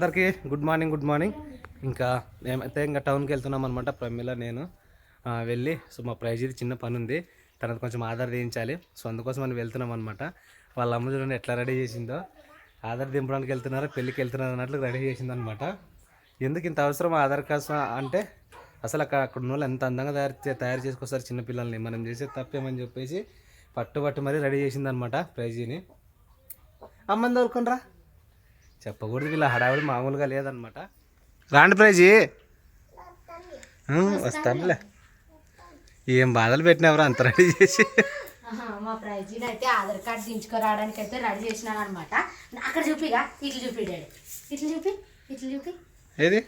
అందరికీ good morning good morning. ఇంకా మేమైతే ఇంకా టౌన్కి వెళ్తున్నాం అనమాట ప్రమిళ నేను. వెళ్ళి సో మా ప్రైజ్ది చిన్న పని ఉంది. తర్వాత కొంచెం ఆధార్ తీయించాలి. సో అందుకోసం మనం వెళ్తున్నాం అనమాట వాళ్ళ అమ్మ చూడండి ఎట్లా రెడీ చేసిందో. ఆధార్ దింపడానికి వెళ్తున్నారు పెళ్ళికి వెళ్తున్నారు అన్నట్లు రెడీ చేసింది అనమాట ఎందుకు ఇంత అవసరం ఆధార్ కార్డ్స్ అంటే అసలు అక్కడ అక్కడ ఉన్న వాళ్ళు ఎంత అందంగా తయారు చే- తయారు చేసుకొస్తారు చిన్నపిల్లల్ని మనం చేసే తప్పేమని చెప్పేసి పట్టు పట్టు మరీ రెడీ చేసిందనమాట ప్రైజీని అమ్మని తోలుకొనరా చెప్పకూడదు వీళ్ళ హడావిడి మామూలుగా లేదనమాట. రాండి ప్రైజీ. వస్తానులే. ఏం బాధలు పెట్టినావురా అంత రెడీ చేసి. మా ప్రైజీని అయితే ఆధార్ కార్డు దించుకురావడానికి అయితే రెడీ చేసినాను అనమాట అక్కడ చూపిగా ఇట్లా చూపి డాడీ. ఇట్లా చూపి ఇట్లా చూపి. ఏది?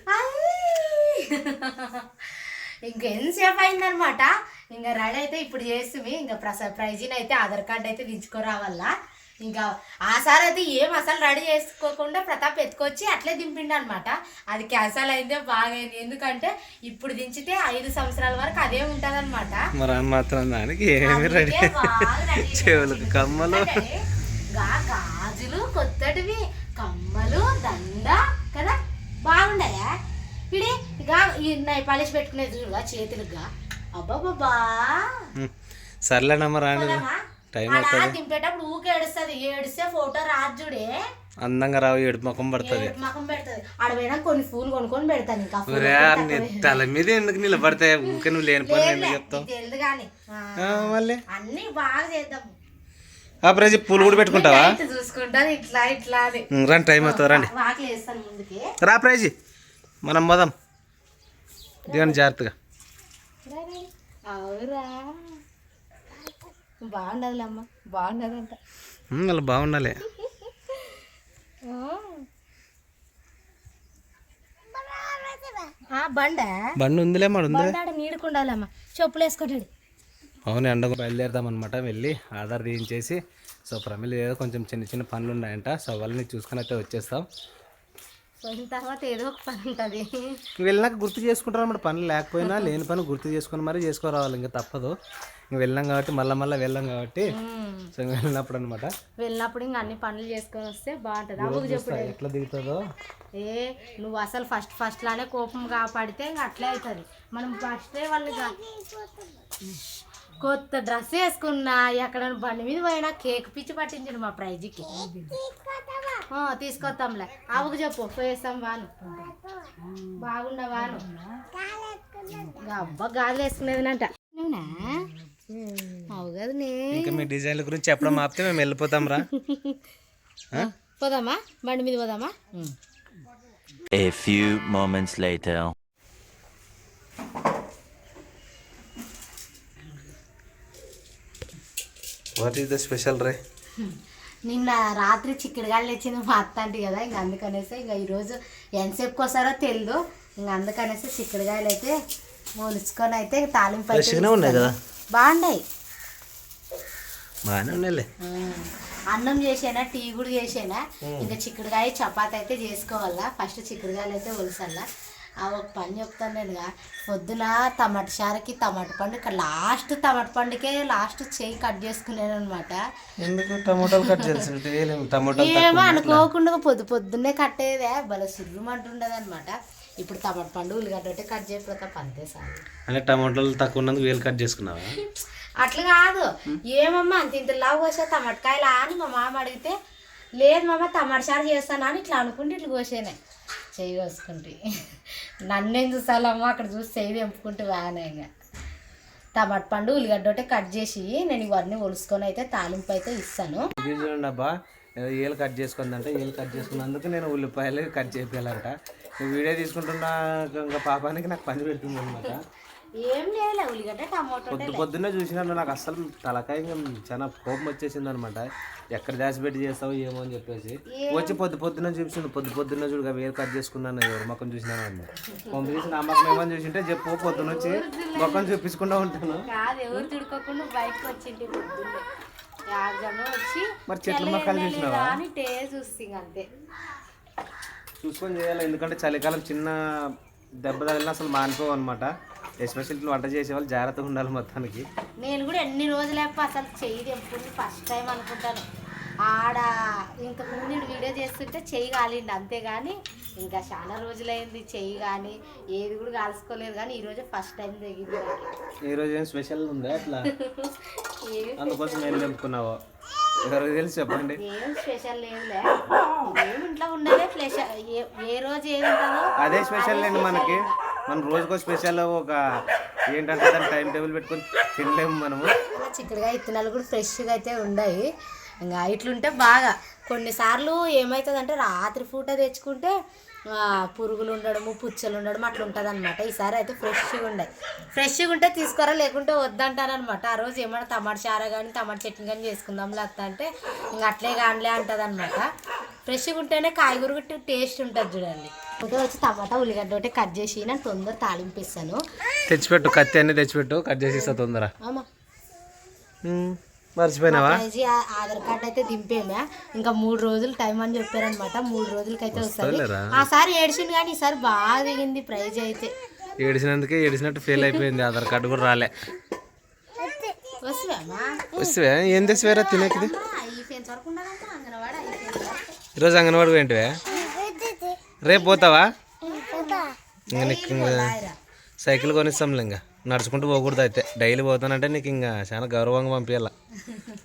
ఇంకెంతసేపు అయిందనమాట. ఇంకా రెడీ అయితే ఇప్పుడు చేస్తుంది. ఇంకా ప్రస ప్రైజీని అయితే ఆధార్ కార్డు అయితే దించుకోరావల్ల. ఇంకా ఆ సార్ అయితే ఏం అసలు రెడీ చేసుకోకుండా ప్రతాప్ ఎత్తుకొచ్చి అట్లే దింపిండు అనమాట అది క్యాన్సల్ అయిందే బాగా అయింది ఎందుకంటే ఇప్పుడు దించితే ఐదు సంవత్సరాల వరకు అదే ఉంటదన్నమాట మరి ఆ మాత్రం దానికి ఏమి రెడీ చెవులకు కమ్మలు. గాజులు కొత్తటివి కమ్మలు దండ కదా? బాగుండయా? ఇడి ఇక పాలిష్ పెట్టుకునేది చూడుగా చేతులుగా. అబ్బాబాబా. సర్లేనమ్మ పోదామా? టైం ఆడ అవుతుంది. దింపేటప్పుడు ఊకే ఏడుస్తుంది. ఏడిస్తే ఫోటో రాదు చూడే అందంగా రావు ఏడుపు ముఖం పడుతుంది. కొన్ని పూలు కొనుక్కొని పెడతాను ఇంకా. తల మీద ఎందుకు నిలబడతాయి ఊకే నువ్వు లేని పని ఎందుకు చెప్తావు? తెలియదు కానీ. మళ్ళీ? అన్నీ బాగా చేద్దాం. ఆ ప్రైజ్ పూలు కూడా పెట్టుకుంటావా? ఇట్లా చూసుకుంటాను ఇట్లా రండి టైం అవుతుంది రండి. రా ప్రైజ్. మనం పోదాం. దిగండి జాగ్రత్తగా. అవురా. బాగుండదులే అమ్మ బాగుండదంట వాళ్ళు బాగుండాలి. బండ? బండి ఉందిలే ఆడ నీడుకుండాలమ్మ. చెప్పులు వేసుకుంటాడు. అవును ఎండ బయలుదేరదాం అనమాట వెళ్ళి ఆధార్ తీయించేసి సో ప్రమిళ ఏదో కొంచెం చిన్న చిన్న పనులు ఉన్నాయంట. సో వాళ్ళని చూసుకొని అయితే వచ్చేస్తాం. పోయిన తర్వాత ఏదో ఒక పని ఉంటుంది. వెళ్ళినాక గుర్తు చేసుకుంటారు అన్నమాట. పనులు లేకపోయినా లేని పని గుర్తు చేసుకుని మరీ చేసుకోరావాలి. ఇంకా తప్పదు. ఇంక వెళ్ళాం కాబట్టి మళ్ళీ మళ్ళీ వెళ్ళాం కాబట్టి సో ఇంక వెళ్ళినప్పుడు అనమాట వెళ్ళినప్పుడు ఇంకా అన్ని పనులు చేసుకొని వస్తే బాగుంటుంది. ఎట్లా దిగుతుందో? ఏ నువ్వు అసలు ఫస్ట్ ఫస్ట్ లానే కోపం కాపాడితే ఇంకా అట్లే అవుతుంది మనం ఫస్టే వాళ్ళు కొత్త డ్రెస్ వేసుకున్నా ఎక్కడ బండి మీద పోయినా కేక్ పిచ్చి పట్టించండి మా ప్రైజ్కి. తీసుకొస్తాంలే. అవ్వకు చెప్పు పోయేస్తాం వాను. బాగుండా వాను అబ్బా వేసుకునేదినంట అవు కదా నే. ఇంకా మీ డిజైన్ల గురించి చెప్పడం ఆపితే మేము వెళ్ళిపోతాం రా. పోదామా? బండి మీద పోదామా? A few moments later. What is the special రే నిన్న రాత్రి చిక్కుడుగాయలు తెచ్చింది మా అత్త అంటే కదా ఇంక అందుకనేసి ఇంకా ఈరోజు ఎంతసేపుకి వస్తారో తెలియదు ఇంక అందుకనేసి చిక్కుడుగాయలు అయితే మొలుచుకొని అయితే తాలింపు ఉన్నాయి కదా? బాగున్నాయి. బాగానే ఉన్నాయిలే. అన్నం చేసేనా టీ కూడా చేసేనా? ఇంకా చిక్కుడుకాయ చపాతి అయితే చేసుకోవాలా? ఫస్ట్ చిక్కుడుకాయలు అయితే ఒలిసల్లా. ఆ ఒక పని చెప్తాను నేనుగా పొద్దున టమాటా చారుకి టమాటా పండు ఇక్కడ లాస్ట్ టమాటా పండుకే లాస్ట్ చేయి కట్ చేసుకున్నాను అనమాట ఎందుకు టమోటాలు కట్ చేసి ఏమో అనుకోకుండా పొద్దు పొద్దున్నే కట్టేదే భలే సుర్రమంటుండదు అనమాట ఇప్పుడు టమాటా పండు ఉల్లిగడ్డ ఒకటి కట్ చేయకపోతే అంతే సార్ అంటే టమోటాలు తక్కువ ఉన్నందుకు వేలు కట్ చేసుకున్నావా? అట్లా కాదు. ఏమమ్మా అంత ఇంత లావు కోసే టమాటకాయలా అని మా మామ అడిగితే లేదు మామ టమాటా చారు చేస్తాను అని ఇట్లా అనుకుంటే ఇట్లా కోసేనే. చేయి కోసుకుంటే. నన్నేం చూసాలమ్మా అక్కడ చూసి చేయి తెంపుకుంటే బాగానే ఇంకా టమాటా పండు ఉల్లిగడ్డ ఒకటి కట్ చేసి నేను ఇవన్నీ ఒలుసుకొని అయితే తాలింపు అయితే ఇస్తాను. చూడండి అబ్బా ఏలు కట్ చేసుకుందంటే ఏలు కట్ చేసుకున్నందుకు నేను ఉల్లిపాయలు కట్ చేయాలంట వీడియో తీసుకుంటున్న ఇంకా పాపానికి నాకు పని పెడుతుంది అనమాట ఏం లేదులే ఉల్లిగడ్డ టమాటో పొద్దు పొద్దున్నే చూసినప్పుడు నాకు అసలు తలకాయ చాలా కోపం వచ్చేసింది అనమాట ఎక్కడ దాచిపెట్టి చేస్తావు ఏమో అని చెప్పేసి. వచ్చి పొద్దు పొద్దున్న చూపించింది పొద్దు పొద్దున్న చూడగా వేలు కట్ చేసుకున్నాను ఎవరు మొక్కం చూసినాను అన్న పంప తీసి నా మొక్కం ఏమని చూసింటే చెప్పు పొద్దున్న వచ్చి మొక్కం చూపించుకుంటూ ఉంటాను. కాదు ఎవరు తిడుకోకుండా బయటకు వచ్చింది పొద్దున్నే. యాభై వచ్చి మరి చెట్ల మొక్కలు చూసినావా? చూస్తుంది అంతే. చూసుకొని చేయాలి ఎందుకంటే చలికాలం చిన్న దెబ్బ తగిలిన అసలు మానిపోవు అనమాట ఎస్పెషల్లీ వంట చేసే వాళ్ళు జాగ్రత్తగా ఉండాలి మొత్తానికి. నేను కూడా ఎన్ని రోజులేప అసలు చెయ్యి తెంపుకుంది ఫస్ట్ టైం అనుకుంటాను. ఆడ ఇంతకుముందు నేను వీడియో చేస్తుంటే చెయ్యి కాలిండి అంతేగాని ఇంకా చాలా రోజులైంది చెయ్యి కానీ ఏది కూడా కాల్చుకోలేదు కానీ ఈరోజే ఫస్ట్ టైం తెగింది. నాకు. ఈరోజు ఏం స్పెషల్ ఉందా అట్లా ఏమి అందుకోసం ఏం తెంపుకున్నావో? ఎవరికి తెలిసి చెప్పండి. ఏం స్పెషల్ లేవులే ఏం ఇంట్లో ఉండదే ఫ్లెష్ ఏ- ఏ రోజు ఏది ఉంటుందో అదే స్పెషల్ అండి మనకి. మనం రోజుకో స్పెషల్ ఒక ఏంటంటే దాని టైం టేబుల్ పెట్టుకొని తినలేము మనము. ఇలా ఇత్తనాలు కూడా ఫ్రెష్గా అయితే ఉన్నాయి ఇంకా ఇట్లుంటే బాగా కొన్నిసార్లు ఏమవుతుందంటే రాత్రి పూట తెచ్చుకుంటే పురుగులు ఉండడము పుచ్చలు ఉండడం అట్లా ఉంటుంది అనమాట ఈసారి అయితే ఫ్రెష్గా ఉన్నాయి ఫ్రెష్గా ఉంటే తీసుకోరా లేకుంటే వద్దంటారనమాట ఆ రోజు ఏమైనా టమాటా చార కానీ టమాటా చట్నీ కానీ చేసుకుందాం లేకపోతే అంటే ఇంక అట్లే కానిలే అంటుంది అనమాట ఫ్రెష్గా ఉంటేనే కాయగూర టేస్ట్ ఉంటుంది చూడండి. ఇంకా వచ్చి టమాటా ఉల్లిగడ్డ ఒకటి కట్ చేసి నేను తొందర తాలింపిస్తాను తెచ్చిపెట్టు కత్తి అన్ని తెచ్చిపెట్టు కట్ చేసి ఇస్తా తొందర. మర్చిపోయినావా? ఆధార్ కార్డ్ అయితే దింపేమా. ఇంకా మూడు రోజులు టైం అని చెప్పారనమాట మూడు రోజులకి అయితే వస్తుంది? ఆ సారి ఏడిచింది కానీ ఈసారి బాగా దిగింది ప్రైజ్ అయితే. ఏడిసినందుకే ఏడిసినట్టు ఫెయిల్ అయిపోయింది. ఆధార్ కార్డు కూడా రాలే. వస్తామా వస్తే ఏం తెచ్చివేరా? తినేకిది ఈ ఫెన్స్ వరకు ఉండదమ్మా అంగనవాడ ఈ ఫెన్స్ వరకు. ఈరోజు అంగన్వాడి ఏంటివే? రేపు పోతావా? ఇంకా నీకు ఇంకా. సైకిల్ కొనిస్తాంలే ఇంకా. నడుచుకుంటూ పోకూడదు అయితే. డైలీ పోతానంటే నీకు ఇంకా చాలా గౌరవంగా పంపించాల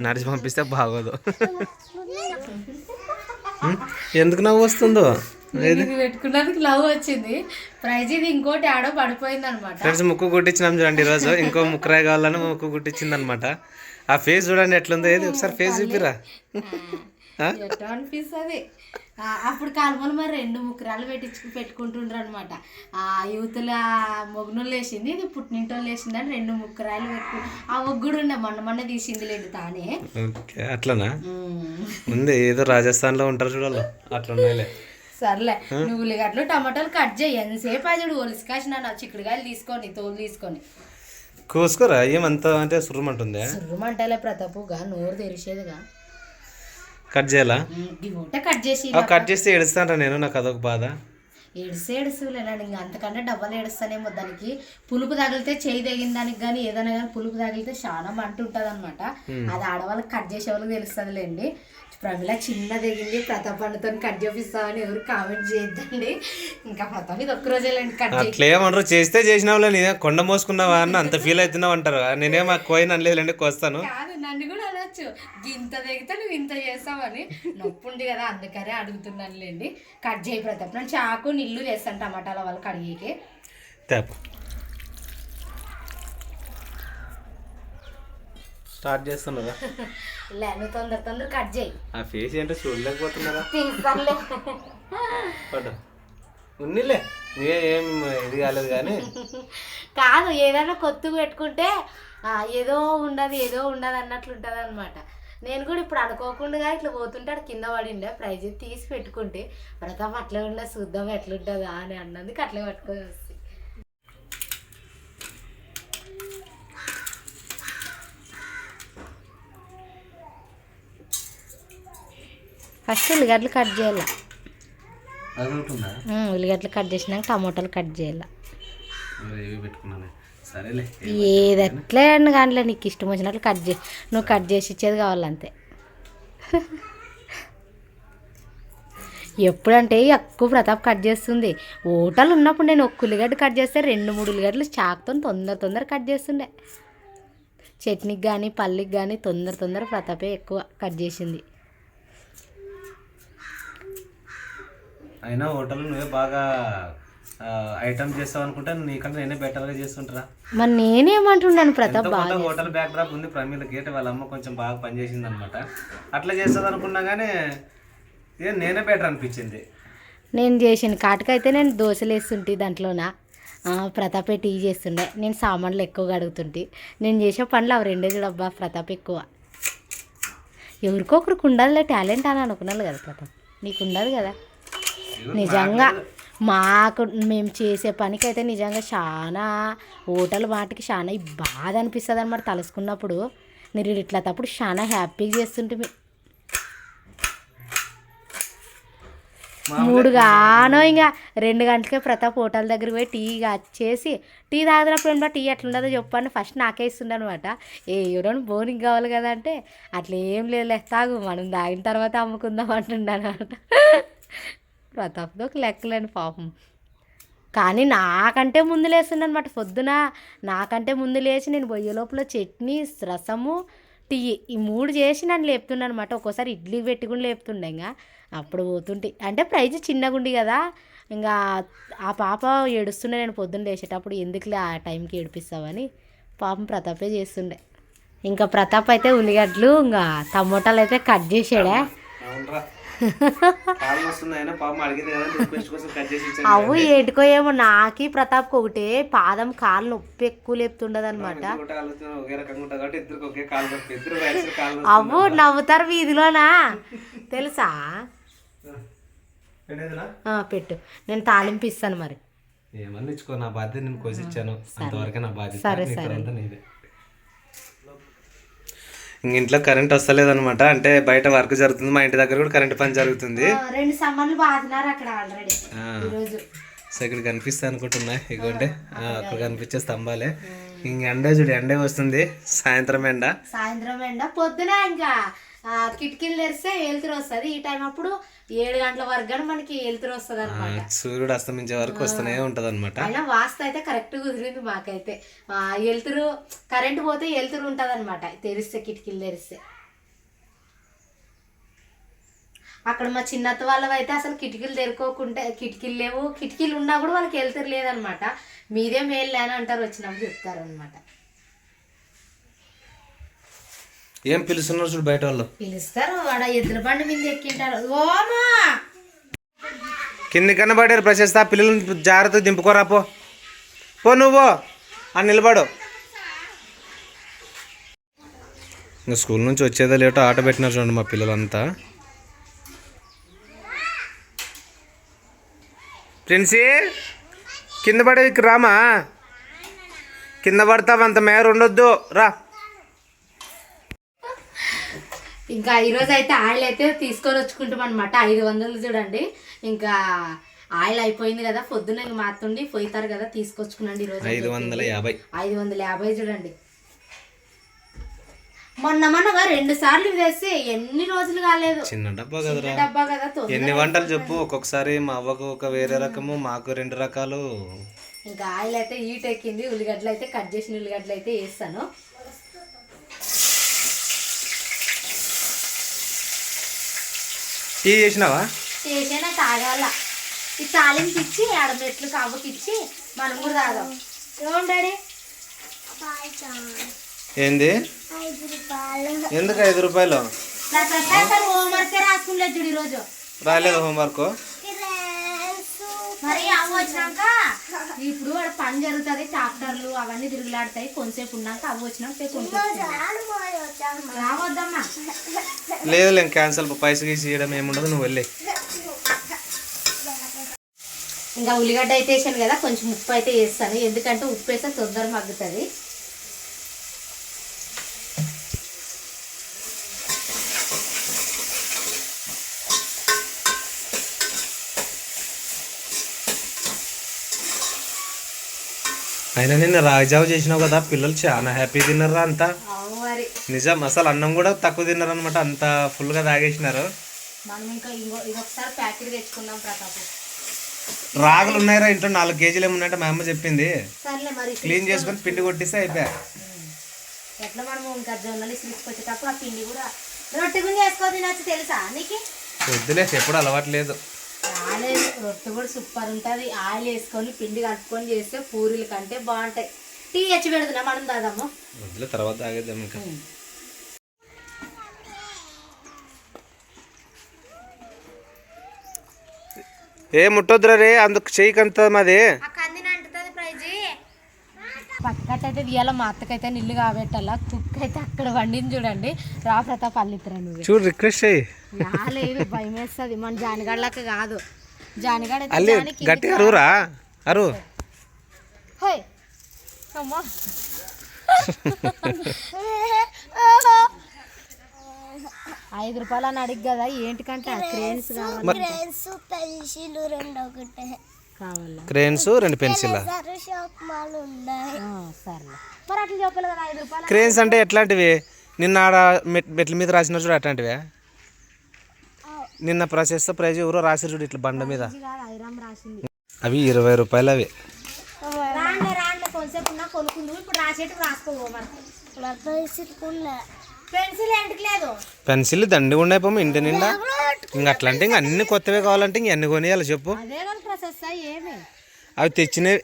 నడిచి పంపిస్తే బాగోదు. ఎందుకు నవ్వు వస్తుందో? పెట్టుకున్నందుకు లవ్ వచ్చింది. ప్రైజ్ ఇది ఇంకోటి ఆడో పడిపోయింది అనమాట ఫ్రెండ్స్ ముక్కు కుట్టించినాం చూడండి ఈరోజు. ఇంకో ముక్కరాయి కావాలని ముక్కు కుట్టించింది అనమాట ఆ ఫేస్ చూడండి ఎట్లుందో. ఏది? ఒకసారి ఫేస్ చూపిరా. ఎట్లా అనిపిస్తుంది? అప్పుడు కాలువలు మరి రెండు ముక్కరాలు పెట్టించు పెట్టుకుంటుండ్రు అనమాట ఆ యువతల మొగ్నులు వేసింది ఇది పుట్టినింటోళ్ళు వేసింది అని రెండు ముక్కరాలు పెట్టుకు ఆ ఒగ్గుడు ఉండే మొన్న మొన్న తీసింది లేదు తానే అట్లనా. ఉంది ఏదో రాజస్థాన్లో ఉంటారు చూడాలి అట్లా సర్లే నువ్వు ఉల్లిగడ్డలు టమాటాలు కట్ చేయి ఎంతసేపు అది ఒలిసి కాసిన చిక్కుడుకాయలు తీసుకొని తోలు తీసుకొని. కోసుకోరా ఏమంత అంటే సుర్రమంటుందే? సుర్రమంటలే ప్రతాపుగా నోరు తెరిచేదిగా. కట్ చేయాలా? కట్ చేసి కట్ చేస్తే ఏడుస్తానరా నేను నాకు అదొక బాధ. ఏడుస్తే ఏడుస్తులేనండి ఇంకా అంతకంటే డబ్బలు ఏడుస్తానేమో దానికి. పులుపు తగిలితే చేయి తెగిన దానికి కానీ ఏదైనా కానీ పులుపు తగిలితే చాలా మంట ఉంటుంది అనమాట అది ఆడవాళ్ళకి కట్ చేసే వాళ్ళకి తెలుస్తుందిలేండి. ప్రమిళ చిన్న తెగింది ప్రతాప్ అన్నతో కట్ చేపిస్తామని ఎవరు కామెంట్ చేయొద్దండి. ఇంకా ప్రతాప్ ఇది ఒక్క రోజేలేండి కట్ చేయి. అట్లా ఏమంటారు? చేస్తే చేసినావులే నేనే కొండ మోసుకున్నావా అని అంత ఫీల్ అవుతున్నావు అంటారు. నేనేం ఆ కోయిన్ అనలేదులేండి కోస్తాను. కాదు నన్ను కూడా అనొచ్చు. ఇంత తెగితే నువ్వు ఇంత చేస్తావని. నొప్పి ఉంది కదా అందుకనే అడుగుతున్నానులేండి. కట్ చేయి ప్రతాప్. నేను చాకు నిల్లు చేస్తాను టమాటాల వాళ్ళు కడిగేకి స్టార్ట్ చేస్తున్నారా లే నువ్వు తొందర తొందర కట్ చేయి. ఆ ఫేస్ ఏంటో చూడలేకపోతున్నారా తీస్తానులే. పట్టు. ఉన్నిలే. ఏ ఏం ఇది కాలేదు కానీ. కాదు ఏదైనా కొత్తగా పెట్టుకుంటే ఆ, ఏదో ఉండదు ఏదో ఉండదు అన్నట్లు ఉంటుంది అనమాట నేను కూడా ఇప్పుడు అనుకోకుండా ఇట్లా పోతుంటే ఆడ కింద పడిండే ప్రైజ్ తీసి పెట్టుకుంటే ప్రతాప్ అట్లే ఉండే చూద్దాం ఎట్లుంటుందా అని అన్నందుకు అట్లే పట్టుకొని వస్తుంది ఫస్ట్ ఉల్లిగడ్డలు కట్ చేయాలి. ఉల్లిగడ్డలు కట్ చేసినాక టమాటాలు కట్ చేయాలి. ఏది ఎట్లా అని కానీ నీకు ఇష్టం వచ్చినట్లు కట్ చే నువ్వు కట్ చేసి ఇచ్చేది కావాలంతే ఎప్పుడంటే ఎక్కువ ప్రతాప్ కట్ చేస్తుంది. ఓటలు ఉన్నప్పుడు నేను ఒక్క ఉల్లిగడ్డ కట్ చేస్తే రెండు మూడు ఉల్లిగడ్డలు చాకుతో తొందర తొందర కట్ చేస్తుండే. చట్నీకి కానీ పల్లికి కానీ తొందర తొందర ప్రతాపే ఎక్కువ కట్ చేసింది. అయినా హోటల్ నువ్వే బాగా ఐటమ్ చేస్తావు అనుకుంటే నీకంటే నేనే బెటర్గా చేస్తుంటారా? మరి నేనేమంటున్నాను ప్రతాప్ బాగా హోటల్ బ్యాక్ డ్రాప్ ఉంది ప్రమీల గేట్ వాళ్ళ అమ్మ కొంచెం బాగా పనిచేసింది అనమాట అట్లా చేస్తుంది అనుకున్నా కానీ ఏ నేనే బెటర్ అనిపించింది. నేను చేసిన కాటుకైతే నేను దోశలు వేస్తుంటే దాంట్లోన? ప్రతాపే టీ చేస్తుండే. నేను సామాన్లు ఎక్కువగా అడుగుతుంటే. నేను చేసే పనులు అవి రెండే చూడబ్బా ప్రతాప్ ఎక్కువ. ఎవరికొకరికి ఉండాలిలే టాలెంట్ అని అనుకున్నాను కదా ప్రతాప్. నీకు ఉండదు కదా నిజంగా. మాకు మేము చేసే పనికైతే నిజంగా చాలా హోటల్ వాటికి చాలా బాధ అనిపిస్తుంది అనమాట తలుసుకున్నప్పుడు. మీరు ఇట్లా తప్పుడు చాలా హ్యాపీగా చేస్తుంటే మూడు గానో ఇంకా రెండు గంటలకే ప్రతాప్ హోటల్ దగ్గరికి పోయి టీ వచ్చేసి టీ తాగినప్పుడు ఏమన్నా టీ ఎట్లుండదో చెప్పండి. ఫస్ట్ నాకే ఇస్తుండే అనమాట ఏ ఎవరైనా బోనింగ్ కావాలి కదా అంటే అట్లా ఏం లేదు తాగు మనం తాగిన తర్వాత అమ్ముకుందాం అంటుండే అనమాట ప్రతాప్ది ఒక లెక్కలేని పాపం. కానీ నాకంటే ముందు లేస్తుండే పొద్దున. నాకంటే ముందు లేచి నేను బొయ్య లోపల చట్నీ రసము టీ ఈ మూడు చేసి నన్ను లేపుతున్నాను అనమాట ఒక్కోసారి ఇడ్లీ పెట్టుకుని లేపుతుండే ఇంకా అప్పుడు పోతుంటే అంటే ప్రైజ్ చిన్నగుండి కదా. ఇంకా ఆ పాప ఏడుస్తుండే నేను పొద్దున్న లేచేటప్పుడు ఎందుకులే ఆ టైంకి ఏడిపిస్తావని. పాపం ప్రతాపే చేస్తుండే. ఇంకా ప్రతాప్ అయితే ఉల్లిగడ్డలు ఇంకా టమోటాలు అయితే కట్ చేసాడే? అవు ఏంటికో ఏమో నాకి ప్రతాప్కి ఒకటే పాదం కాలు నొప్పి ఎక్కువ లేపుతుండదు అనమాట అవ్వు నవ్వుతారు వీధిలోనా? తెలుసా? పెట్టు. నేను తాలింపు ఇస్తాను మరి. ఏమన్నా ఇచ్చుకో నా బాధ్యత నేను కోసి ఇచ్చాను. అంతవరకే నా బాధ్యత. సరే, ఇంక ఇంట్లో కరెంట్ వస్తలేదు అనమాట అంటే బయట వర్క్ జరుగుతుంది మా ఇంటి దగ్గర కూడా కరెంట్ పని జరుగుతుంది. రెండు సమ్మర్లు బాధినారు అక్కడ ఆల్రెడీ సో ఇక్కడ కనిపిస్తాయి అనుకుంటున్నా. ఇగోండి. ఆ, అక్కడ. కనిపించే స్తంభాలే. ఇంక ఎండ చూడు ఎండే వస్తుంది. సాయంత్రం ఎండ. సాయంత్రం ఎండ పొద్దున ఇంకా కిటికీలు తెరిస్తే వెలుతురు వస్తుంది. ఈ టైం అప్పుడు ఏడు గంటల వరకు కానీ మనకి వెలుతురు వస్తుంది అనమాట సూర్యుడు అస్తమించే వరకు వస్తూనే ఉంటది అనమాట అయినా వాస్తు అయితే కరెక్ట్ కుదిరింది మాకైతే. ఆ, వెలుతురు కరెంట్ పోతే వెలుతురు ఉంటుంది అనమాట తెరిస్తే కిటికీలు తెరిస్తే. అక్కడ మా చిన్నత్త వాళ్ళవి అయితే అసలు కిటికీలు తెరుకోకుంటే కిటికీలు లేవు. కిటికీలు ఉన్నా కూడా వాళ్ళకి వెళ్తారు లేదనమాట మీదే మేలు అని అంటారు వచ్చినప్పుడు చెప్తారు అనమాట ఏం పిలుస్తున్నారు చూడు బయట వాళ్ళు? పిలుస్తారు వాడ ఎదురు బండి మీద ఎక్కింటారు. ఓమా కింది కన్నా పడారు ప్రశస్త పిల్లల్ని జాగ్రత్తగా దింపుకోరా పో. పో నువ్వు ఆ నిలబడు. ఇంకా స్కూల్ నుంచి వచ్చేదో లేటో ఆట పెట్టినారు చూడండి మా పిల్లలంతా. ప్రిన్సీ కింద పడే ఇక్కడ రామా? కింద పడతావు అంత మేర ఉండొద్దు రా. ఇంకా ఈరోజు అయితే ఆయిల్ అయితే తీసుకొని వచ్చుకుంటాం అనమాట ఐదు వందలు చూడండి. ఇంకా ఆయిల్ అయిపోయింది కదా పొద్దున్న మాతుండి పోయితారు కదా తీసుకొచ్చుకునండి ఈరోజు ఐదు వందల యాభై. ఐదు వందల యాభై చూడండి. మొన్న మొన్నగా రెండు సార్లు తెస్తే ఎన్ని రోజులు కాలేదు. చిన్న డబ్బా కదరా. డబ్బా కదా ఎన్ని వంటలు చెప్పు ఒక్కొక్కసారి మా అవ్వకు ఒక వేరే రకము మాకు రెండు రకాలు. ఇంకా ఆయిల్ అయితే హీట్ ఎక్కింది ఉల్లిగడ్డలు అయితే కట్ చేసిన ఉల్లిగడ్డలు అయితే వేస్తాను. టీ చేసినావా? చేసేనా తాగాల ఈ తాలింపు ఇచ్చి ఆడ మెట్లు కవ్వకి ఇచ్చి మనం కూడా తాగాం ఏంది? ఎందుకు ఐదు రూపాయలు? చూడు ఈరోజు. రాలేదు హోంవర్క్? మరి అవ్వ వచ్చినాక? ఇప్పుడు వాడు పని జరుగుతుంది ట్రాక్టర్లు అవన్నీ తిరుగులాడతాయి. కొంతసేపు ఉన్నాక అవ్వ వచ్చినాక. రావద్దమ్మా. లేదు లేదు క్యాన్సల్ పైసలు గీసి ఇవ్వడం ఏముండదు నువ్వు వెళ్ళి. ఇంకా ఉల్లిగడ్డ అయితే వేసాను కదా కొంచెం ఉప్పు అయితే వేస్తాను. ఎందుకంటే ఉప్పు వేస్తే తొందర మగ్గుతుంది. అయినా నిన్న రాజావు చేసినావు కదా పిల్లలు చాలా హ్యాపీ తిన్నారా అంతా. నిజం అసలు అన్నం కూడా తక్కువ తిన్నారు అనమాట అంత ఫుల్గా తాగేసినారు. రాగులు ఉన్నాయిరా ఇంట్లో నాలుగు కేజీలు ఏమున్నాయంటే మా అమ్మ చెప్పింది. క్లీన్ చేసుకొని పిండి కొట్టిస్తే అయిపోయా. ఎట్లా మనము ఇంకా జొన్నలు ఆ పిండి కూడా రొట్టె గుంజ వేసుకో తినచ్చు తెలుసా నీకు? వద్దులే ఎప్పుడు అలవాటు లేదు. రాలేదు రొట్టె కూడా సూపర్ ఉంటుంది. ఆయిల్ వేసుకొని పిండి కలుపుకొని చేస్తే పూరీల కంటే బాగుంటాయి. టీ తెచ్చి పెడుతున్నా మనం దాదాము వద్దులే తర్వాత తాగేద్దాం ఇంకా. ఏ ముట్టొద్దురా రే అందుకు చెయ్యికంత మాది. పక్కకైతే తీయాల మా అత్తకైతే నీళ్ళు కాబెట్టాల కుక్ అయితే అక్కడ వండింది చూడండి. రా ప్రతాప్ అల్లిత్తరా నువ్వు. చూడు రిక్వెస్ట్ చెయ్యి. రాలేదు భయం వేస్తుంది. మన జానిగాడ్లకి కాదు. జానిగాడ అయితే అల్లి జానికి గట్టి అరువురా. అరు హోయ్ అమ్మా. ఐదు రూపాయలు అని అడిగి కదా ఏంటికంటే క్రేన్స్ కావాలి. ఫ్రెండ్స్ పెన్సిల్ రెండు ఒకటే క్రేన్స్ రెండు పెన్సిల్ క్రేన్స్ అంటే ఎట్లాంటివి? నిన్న ఆడ మెట్- మెట్ల మీద రాసిన చూడు అట్లాంటివే. నిన్న ప్రశస్త ప్రైజ్ ఎవరో రాసారు చూడు ఇట్లా బండ మీద. అవి ఇరవై రూపాయలు అవి. కొనుక్కుందు ఇప్పుడు రాసేట్టు పెన్సిల్ దండి ఉన్నాయి పోము ఇంటి నిండా. ఇంక అట్లా అంటే ఇంక అన్ని కొత్తవే కావాలంటే ఇంక ఎన్ని కొనియాలి చెప్పు. అవి తెచ్చినవి.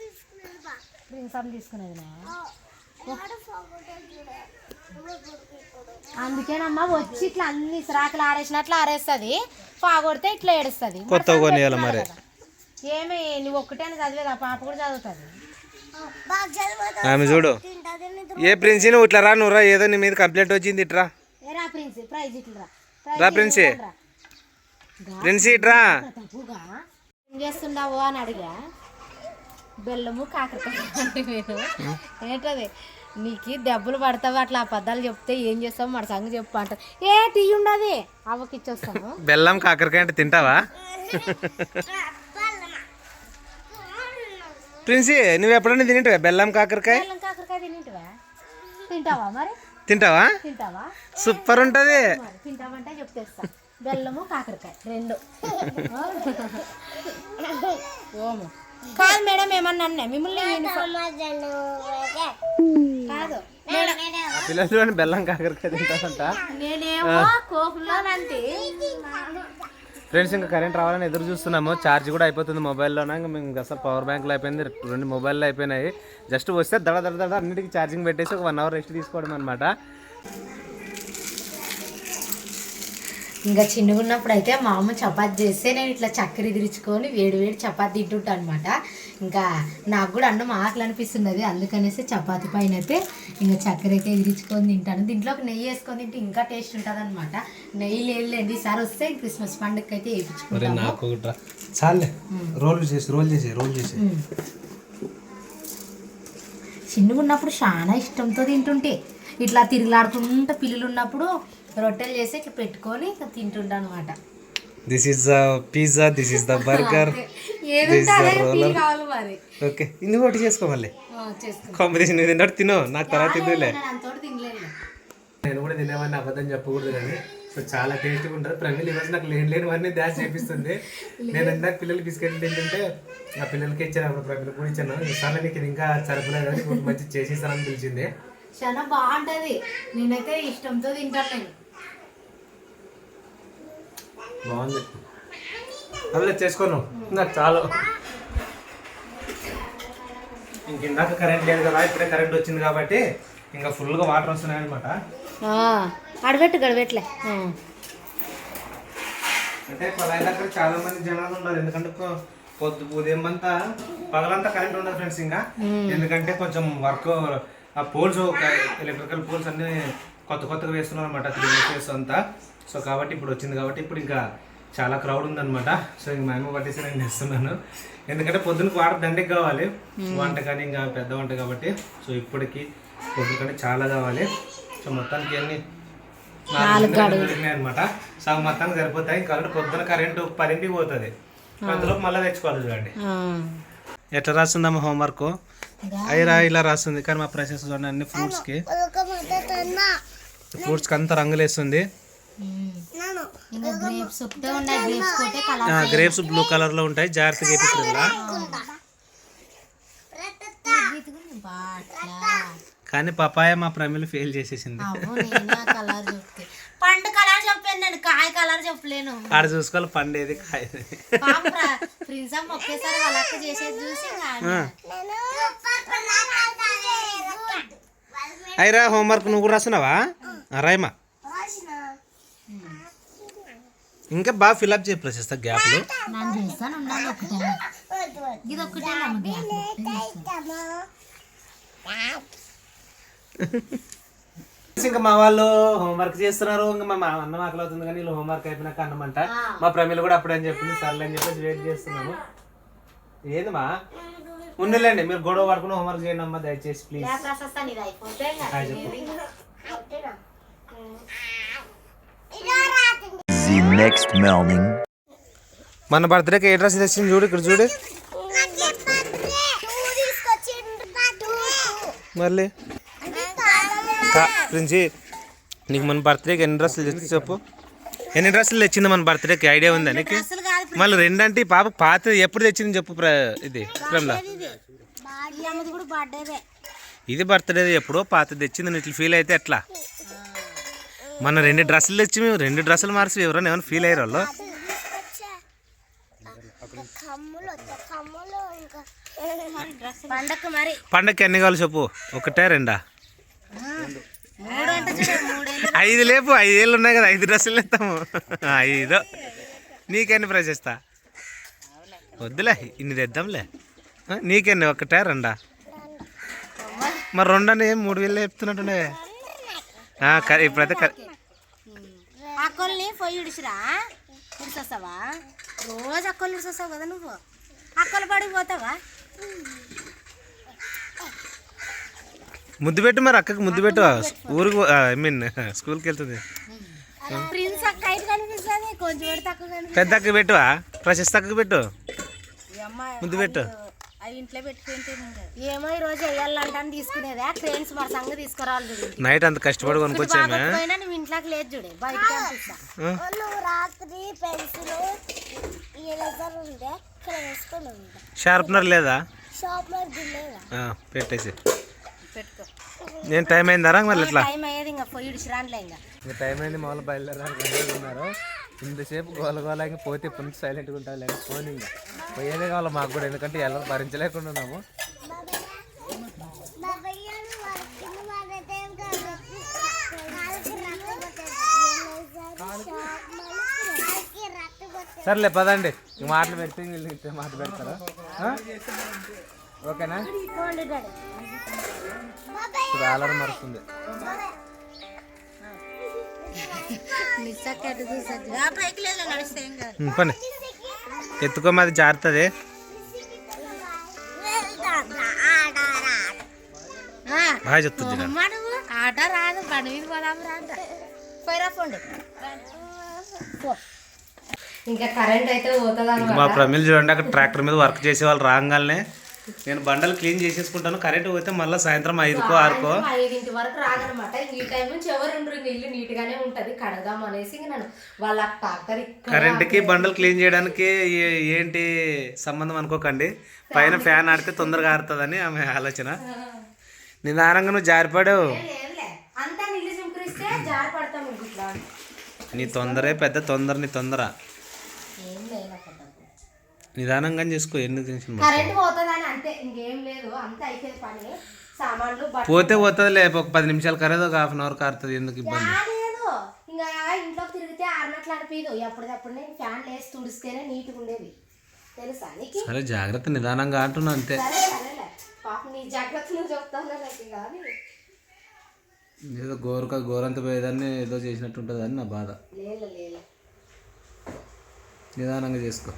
అందుకేనమ్మా వచ్చి ఇట్లా అన్ని సిరాకులు ఆరేసినట్లు ఆరేస్తుంది. పాగొడితే ఇట్లా ఏడుస్తుంది. కొత్తవి కొనియాలి మరి. ఏమి నువ్వు ఒక్కటేనా చదివేది? ఆ పాప కూడా చదువుతుంది. ఆమె చూడు. ఏ ప్రిన్సి నువ్వు ఇట్లా రా నువ్వు రా ఏదో నీ మీద కంప్లైంట్ వచ్చింది ఇట్రా. రా ప్రిన్సి ప్రిన్సి. ఇట్రా. చేస్తున్నావు అని అడిగా. బెల్లము కాకరకాయ ఏంటది? నీకు దెబ్బలు పడతావు అట్లా అబద్ధాలు చెప్తే ఏం చేస్తావు? మన సంగతి చెప్పు అంట ఏ టీ ఉండదు. అవ్వకి ఇచ్చొస్తాను. బెల్లం కాకరకాయ అంటే తింటావా? ప్రిన్సి నువ్వు ఎప్పుడైనా తింటావా బెల్లం కాకరకాయ? బెల్లం కాకరకాయ తింటివా తింటావా మరి? తింటావా? తింటావా? సూపర్ ఉంటుంది. మరి తింటామంటే చెప్తేస్తా బెల్లము కాకరకాయ రెండు. ఓము. కాదు మేడం ఏమన్నా అన్నా మిమ్మల్ని యూనిఫామ్ కాదు. మేడం పిల్లలు బెల్లం కాకరకాయ తింటారంట. నేనేమో కోపంలోనంటే ఫ్రెండ్స్ ఇంకా కరెంట్ రావాలని ఎదురు చూస్తున్నాము. ఛార్జ్ కూడా అయిపోతుంది మొబైల్లోన. ఇంకా మేము అసలు పవర్ బ్యాంక్లో అయిపోయింది. రెండు మొబైల్లో అయిపోయినాయి. జస్ట్ వస్తే దడ దడ దడ అన్నిటికీ ఛార్జింగ్ పెట్టేసి ఒక వన్ అవర్ రెస్ట్ తీసుకోవడం అనమాట ఇంకా చిన్నగా ఉన్నప్పుడు అయితే మా అమ్మ చపాతి చేస్తే నేను ఇట్లా చక్కెర ఎదిరించుకొని వేడి వేడి చపాతి తింటుంటా అనమాట ఇంకా నాకు కూడా అన్నం ఆకలి అనిపిస్తున్నది అందుకనేసి చపాతి పైన అయితే ఇంకా చక్కెర అయితే ఎదిరించుకొని తింటాను దీంట్లోకి నెయ్యి వేసుకొని తింటే ఇంకా టేస్ట్ ఉంటుంది అనమాట నెయ్యి లేదులేండి ఈసారి వస్తే క్రిస్మస్ పండుగకి అయితే వేయించుకుంటాము. నాకు చాలే రోల్ చేసి రోల్ చేసి రోల్ చేసి. చిన్నగా ఉన్నప్పుడు చాలా ఇష్టంతో తింటుంటే ఇట్లా తిరుగులాడుకుంటూ పిల్లలు ఉన్నప్పుడు రొట్టెలు చేసి ఇట్లా పెట్టుకొని తింటుంటా అనమాట this is the pizza this is the burger okay ఇన్ని ఒకటి చేసుకో మళ్ళీ. కాంపిటీషన్ తిన్నాడు తిను నాకు తర్వాత తిందులే. నేను కూడా తినేవాడిని అబద్ధం చెప్పకూడదు కానీ. సో చాలా టేస్టీగా ఉంటుంది. ప్రమిళ ఈరోజు నాకు లేని లేనివన్నీ డాన్స్ చేపిస్తుంది. నేను ఇందాక పిల్లలు బిస్కెట్లు తింటుంటే ఆ పిల్లలకి ఇచ్చాను అప్పుడు ప్రమిళ కూడా ఇచ్చాను. ఈసారి నీకు ఇంకా సరిపోలేదు కానీ కొంచెం మంచి చేసేసానని పిలిచింది. చాలా బాగుంటది. నేనైతే ఇష్టంతో తింటాను బాగుంది. అదే చేసుకోను. నాకు చాలు. ఇంక ఇందాక కరెంట్ లేదు కదా ఇప్పుడే కరెంట్ వచ్చింది కాబట్టి ఇంకా ఫుల్గా వాటర్ వస్తున్నాయి అనమాట అడబెట్టు గడబెట్లే అంటే పలాయి దగ్గర చాలా మంది జనాలు ఉన్నారు. ఎందుకంటే పొద్దు ఉదయం అంతా పగలంతా కరెంట్ ఉండదు ఫ్రెండ్స్ ఇంకా. ఎందుకంటే కొంచెం వర్క్ ఆ పోల్స్ ఎలక్ట్రికల్ పోల్స్ అన్ని కొత్త కొత్తగా వేస్తున్నారు అనమాట త్రీ అంతా. సో కాబట్టి ఇప్పుడు వచ్చింది కాబట్టి ఇప్పుడు ఇంకా చాలా క్రౌడ్ ఉందన్నమాట. సో ఇంక మేము పట్టేసి నేను చేస్తున్నాను. ఎందుకంటే పొద్దునకి వాటర్ దండికి కావాలి. వంట కానీ ఇంకా పెద్ద వంట కాబట్టి. సో ఇప్పటికి పొద్దు కానీ చాలా కావాలి. సో మొత్తానికి అన్ని అనమాట సగం మొత్తానికి సరిపోతాయి. ఇంకా ఆల్రెడీ పొద్దున కరెంటు పదింటికి పోతుంది. అందులో మళ్ళీ తెచ్చుకోవాలి చూడండి. ఎట్లా రాస్తుందమ్మా హోంవర్క్ అయిరా ఇలా రాస్తుంది కానీ మా ప్రాసెస్ చూడండి అన్ని ఫ్రూట్స్కి ఫ్రూట్స్కి అంతా రంగులేస్తుంది. ఇంకా గ్రేప్స్ ఒకటే ఉన్నాయి గ్రేప్స్ ఒకటే కలర్ గ్రేప్స్ బ్లూ కలర్లో ఉంటాయి జాగ్రత్తగా కానీ పపాయ మా ప్రమిలు ఫెయిల్ చేసేసింది. పండు కలర్ చెప్పాను నేను కాయ కలర్ చెప్పలేను. ఆడ చూసుకోవాలి ఒకేసారి చేసేది చూసి ఇంకా ఆ. నేను అయిరా హోంవర్క్ నువ్వు కూడా రాస్తున్నావా? ఆ, రాయమా రాసిన. ఇంకా బాగా ఫిల్అప్ చేయ ప్రశస్త గ్యాప్లు నేను చేస్తాను ఉండాలి ఒకటే. వద్దు వద్దు ఇది ఒకటే ఇష్టమా ఇంకా మా వాళ్ళు హోంవర్క్ చేస్తున్నారు. ఇంకా మా మా అన్నం ఆకలి అవుతుంది కానీ వీళ్ళు హోంవర్క్ అయిపోయినాక అన్నం అంట మా ప్రమిళ కూడా అప్పుడే అని చెప్పింది సర్లే అని చెప్పేసి వెయిట్ చేస్తున్నాము. ఏదమ్మా? ఉండలేండి మీరు గొడవ పడుకుని హోంవర్క్ చేయండి అమ్మా దయచేసి ప్లీజ్ చెప్పు. Next morning. మన బర్త్డేకి ఏ డ్రెస్ తెచ్చింది చూడు ఇక్కడ చూడు. మళ్ళీ. కా ప్రిన్సి నీకు మన బర్త్డేకి ఎన్ని డ్రెస్సులు తెచ్చి చెప్పు. ఎన్ని డ్రెస్సులు తెచ్చింది మన బర్త్డేకి? ఐడియా ఉందా నీకు? మళ్ళీ రెండంటే పాప పాత ఎప్పుడు తెచ్చింది చెప్పు ప్ర ఇది ప్రేమలా? ఇది బర్త్డే ఎప్పుడో పాత తెచ్చింది ఇట్లా ఫీల్ అయితే ఎట్లా? మన రెండు డ్రెస్సులు తెచ్చి మేము రెండు డ్రెస్సులు మార్చి ఎవరైనా ఏమైనా ఫీల్ అయ్యారు వాళ్ళు? పండగకి ఎన్ని కావాలి చెప్పు. ఒకటే రెండా? ఐదు లేపు ఐదేళ్ళు ఉన్నాయి కదా ఐదు డ్రెస్సులు ఇస్తాము ఐదు. నీకెన్ని ప్రైజ్ ఇస్తా? వద్దులే ఇన్ని తెద్దాంలే. నీకెన్ని? ఒకటే రెండా? మరి రెండని మూడు వేలు చెప్తున్నట్టుండే ఇప్పుడైతే అక్కల్ని పొయ్యి ఇడిసిరా? ఇడిసొస్తావా? రోజు అక్కలు ఇడిసొస్తావు కదా నువ్వు. అక్కలు ముద్దు పెట్టు మరి అక్కకి ముద్దు పెట్టు. ఊరికి ఐ మీన్ స్కూల్కి వెళ్తుంది. అక్క అక్క పెద్ద అక్కకి పెట్టువా ప్రశస్త అక్కకి పెట్టు. ముద్దు పెట్టు. అవి ఇంట్లో పెట్టుకుంటే ఏమో ఈ రోజు తీసుకునేదా. తీసుకురావాలి నైట్ అంత కష్టపడి కొనుక్కొచ్చామే? నువ్వు ఇంట్లోకి లేదు చూడు. బయటకి నువ్వు రాత్రి పెన్సిల్ షార్ప్నర్ లేదా? పెట్టేసి. పెట్టుకో. నేను టైం అయిందారా మరి ఇట్లా. టైం అయ్యేది ఇంకా పొయ్యి ఇడిచిరానులే ఇంకా. ఇంకా టైం అయింది మామూలు బయలుదేరారు ఉన్నారు. ఇంతసేపు గోల గోల ఇంకా పోతే నుంచి సైలెంట్గా ఉంటారు లేక ఫోన్ ఇంకా. పోయేదే కావాలి మాకు కూడా ఎందుకంటే ఎలా భరించలేకుండా ఉన్నాము. సర్లే పదండి. మాటలు పెడితే వీళ్ళు మాట పెడతారా? ఓకేనా? ఇప్పుడు అలరం మరుస్తుంది పని. ఎత్తుకోమది జారుతుంది. బాగా చెప్తుంది ఆట రాదు బండి మీద ఇంకా కరెంట్ అయితే పోతుంది మా ప్రమిల్ చూడండి అక్కడ ట్రాక్టర్ మీద వర్క్ చేసే వాళ్ళు రాగానే నేను బండలు క్లీన్ చేసేసుకుంటాను. కరెంట్ పోతే మళ్ళీ సాయంత్రం ఐదుకో ఆరుకో. ఐదింటి వరకు రాదనమాట ఈ టైం నుంచి ఎవరు ఇల్లు నీట్ గానే ఉంటది. కడదాం అనేసి నన్ను వాళ్ళ ఇక్కడ కరెంట్కి బండలు క్లీన్ చేయడానికి ఏంటి సంబంధం అనుకోకండి. పైన ఫ్యాన్ ఆడితే తొందరగా ఆరుతుందని ఆమె ఆలోచన. నిదానంగా నువ్వు జారిపడావు. నీ తొందరే పెద్ద తొందర నీ తొందర. నిదానంగా చేసుకో ఎందుకు టెన్షన్? కరెంట్ పోతుందని అంతే ఇంకేం లేదు అంతా అయిపోయింది పని. సామాన్లు పోతే పోతుంది లే ఒక పది నిమిషాలు కరేది ఒక హాఫ్ అన్ అవర్ కారుతుంది ఎందుకు ఇబ్బంది? లేదు. ఇంకా ఇంట్లోకి తిరిగితే ఆరినట్లు అనిపించదు ఎప్పటికప్పుడు నేను వేసి తుడిస్తేనే నీట్గా ఉండేది తెలుసా నీకు? సరే జాగ్రత్త నిదానంగా అంటున్నా అంతే. పాప నీ జాగ్రత్త నువ్వు నాకు కానీ? ఏదో గోరక గోరంత పోయేదాన్ని ఏదో చేసినట్టు ఉంటుంది అని నా బాధ. లేదు లేదు. నిదానంగా చేసుకో.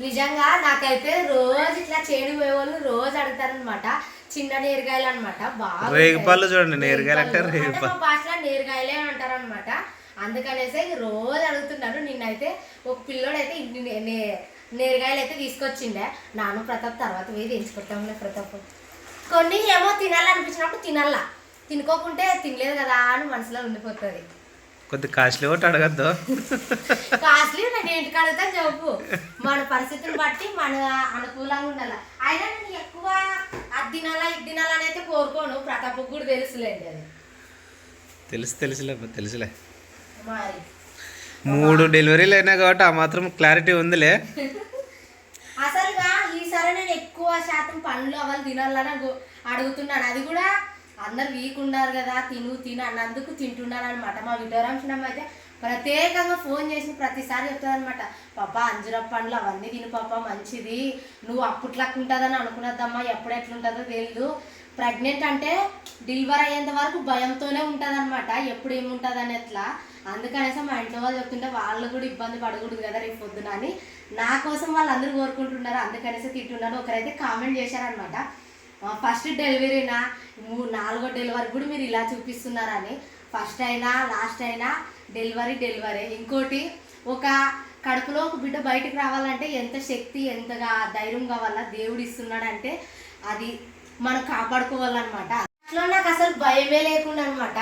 నిజంగా నాకైతే రోజు ఇట్లా చేడు పోయే వాళ్ళు రోజు అడుగుతారనమాట చిన్న నేరగాయలు అనమాట బాగా రేగిపళ్ళు చూడండి నేరగాయలు అంటే రేగిపళ్ళు. భాషలో నేరగాయలే అంటారు అనమాట అందుకనేసి రోజు అడుగుతున్నారు నిన్నైతే ఒక పిల్లోడైతే నేరగాయలు అయితే తీసుకొచ్చిండే. నాను ప్రతాప్ తర్వాత పోయి తెంచుకుంటాంలే ప్రతాప్. కొన్ని ఏమో తినాలనిపించినప్పుడు తినాలా తినుకోకుంటే తినలేదు కదా అని మనసులో ఉండిపోతుంది. కొద్ది కాస్ట్లీ ఒకటి అడగద్దు. కాస్ట్లీ నేను ఇంటికి అడుగుతాను చెప్పు. మన పరిస్థితిని బట్టి మన అనుకూలంగా ఉండాలి. అయినా నేను ఎక్కువ అది తినాలా ఇది తినాలా అని అయితే కోరుకోను. ప్రతాప్ కూడా తెలుసులేండి అది. తెలుసు తెలుసులే తెలుసులే. మరి. మూడు డెలివరీలు అయినా కాబట్టి ఆ మాత్రం క్లారిటీ ఉందిలే. అసలుగా ఈసారి నేను ఎక్కువ శాతం పండ్లు అవన్నీ తినాలని అడుగు- అడుగుతున్నాను అది కూడా అందరు వీక్ ఉన్నారు కదా తిను తిను అన్నందుకు తింటున్నాను అనమాట మా విడోరాంశనం అయితే ప్రత్యేకంగా ఫోన్ చేసి ప్రతిసారి చెప్తుంది అనమాట పాప అంజుర పండ్లు అవన్నీ తిను పాప మంచిది. నువ్వు అప్పట్లక్క ఉంటుందని అనుకున్నద్దమ్మా ఎప్పుడు ఎట్లుంటుందో తెలియదు ప్రెగ్నెంట్ అంటే డెలివరీ అయ్యేంత వరకు భయంతోనే ఉంటుంది అనమాట ఎప్పుడు ఏముంటుంది అని ఎట్లా? అందుకనేసి మా ఇంట్లో వాళ్ళు చెప్తుంటే వాళ్ళు కూడా ఇబ్బంది పడకూడదు కదా రేపు పొద్దున అని. నా కోసం వాళ్ళందరూ కోరుకుంటున్నారు. అందుకనేసి తింటున్నారు ఒకరైతే కామెంట్ చేశారనమాట ఫస్ట్ డెలివరీనా మూడు నాలుగో డెలివరీ కూడా మీరు ఇలా చూపిస్తున్నారని. ఫస్ట్ అయినా లాస్ట్ అయినా డెలివరీ డెలివరీ ఇంకోటి ఒక కడుపులో ఒక బిడ్డ బయటకు రావాలంటే ఎంత శక్తి ఎంతగా ధైర్యం కావాలా దేవుడు ఇస్తున్నాడంటే అది మనం కాపాడుకోవాలన్నమాట. అట్లా నాకు అసలు భయమే లేకుండా అనమాట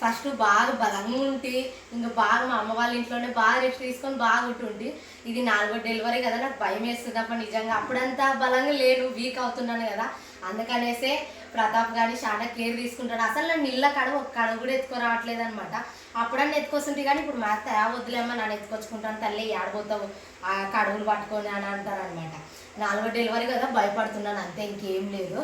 ఫస్ట్ బాగా బలంగా ఉండి ఇంకా బాగా మా అమ్మ వాళ్ళ ఇంట్లోనే బాగా రెస్ట్ తీసుకొని బాగా ఉంటుండి ఇది నాలుగో డెలివరీ కదా నాకు భయం వేస్తుంది. అప్ప నిజంగా అప్పుడంతా బలంగా లేను వీక్ అవుతున్నాను కదా. అందుకనేసే ప్రతాప్ గాని చాలా కేర్ తీసుకుంటాడు. అసలు నన్ను ఇళ్ళ కడవ ఒక కడుగు కూడా ఎత్తుకో రావట్లేదు అనమాట అప్పుడన్నా ఎత్తుకొస్తుంటే కానీ ఇప్పుడు మా అత్త వద్దులేమ్మా నన్ను ఎత్తుకొచ్చుకుంటాను తల్లి ఆడబోతావు ఆ కడుగులు పట్టుకొని అని అంటారు అనమాట నాలుగో డెలివరీ కదా భయపడుతున్నాను. అంతే ఇంకేం లేదు.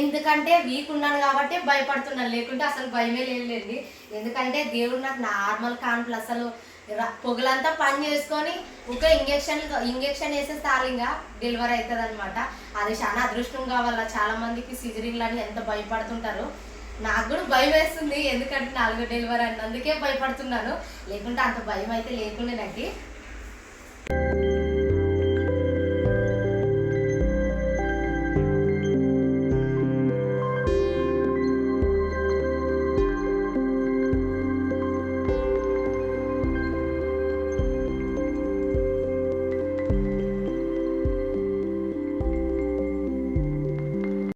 ఎందుకంటే వీక్ ఉన్నాను కాబట్టి భయపడుతున్నాను. లేకుంటే అసలు భయమే లేదు ఎందుకంటే దేవుడు నాకు నార్మల్ కాన్పులు అసలు పొగలంతా పని చేసుకొని ఒక ఇంజక్షన్ ఇంజక్షన్ వేసే ఇంకా డెలివరీ అవుతుంది అనమాట అది చాలా అదృష్టం కావాలి? చాలా మందికి సిజరింగ్లు అని ఎంత భయపడుతుంటారు? నాకు కూడా భయం వేస్తుంది ఎందుకంటే నాలుగో డెలివరీ అన్నందుకే భయపడుతున్నాను. లేకుంటే అంత భయం అయితే లేకుండే నాకు.